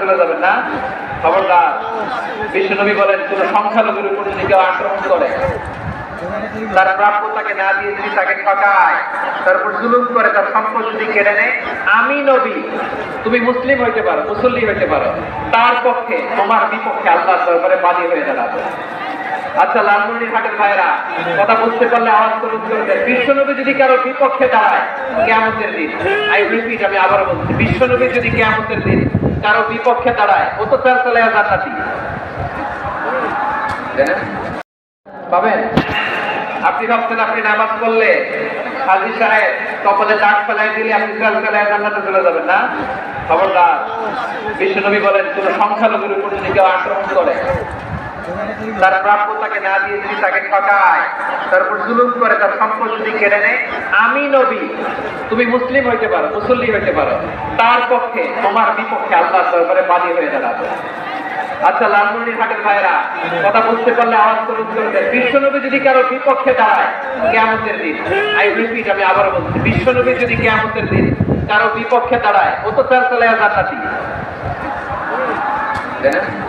চলে যাবেন না? খবরদার, বিশ্বনবী বলেন, কোন সংখ্যালঘুর উপর যদি কেউ আক্রমণ করে। তার প্রাপ্যতাকে না দিয়ে যদি তাকে ঠকায় জুলুম করে, তার সম্পদ যদি কেড়ে নেয়, আমি নবী, তুমি মুসলিম হইতে পারো, মুসল্লি হইতে পারো। তার পক্ষে, তোমার বিপক্ষে আল্লাহ দরবারে বাদী হয়ে দাঁড়াবে। আচ্ছা লালমনির হাটের ভাইরা কথা বুঝতে পারলে আওয়াজ করে উত্তর দেয় বিশ্বনবী যদি কারও বিপক্ষে দাঁড়ায়, কেয়ামতের দিন, আই রিপিট আমি আবার বলছি, বিশ্বনবী যদি কেয়ামতের দিন কারও বিপক্ষে দাঁড়ায়, ও তো চার চলে জান্নাতি তাই না? পাবেন? আপনি ভাবছেন আপনি নামাজ পড়লে হাজি সাহেব কপালে দাগ ফেলাই দিলে আপনি চাল ফেলায় জান্নাতে চলে যাবেন না? খবরদার, বিশ্বনবী বলেন, কোন সংখ্যালঘুর উপর যদি কেউ আক্রমণ করে তার প্রাপ্যতাকে না দিয়ে যদি তাকে ঠকায়, তার উপর জুলুম করে, তার সম্পদ যদি কেড়ে নেয়, আমি নবী, তুমি মুসলিম হইতে পারো, মুসল্লি হইতে পারো। তার পক্ষে, তোমার বিপক্ষে আল্লাহ দরবারে বাদী হয়ে দাঁড়াবে। আচ্ছা লালমনির হাটের ভাইরা কথা বুঝতে পারলে আওয়াজ করে উত্তর বিশ্বনবী যদি কারও বিপক্ষে দাঁড়ায়, কেয়ামতের দিন, আই রিপিট আমি আবার বলছি বিশ্বনবী যদি কেয়ামতের দিন কারও বিপক্ষে দাঁড়ায়, ও তো চার চালায় জান্নাতি।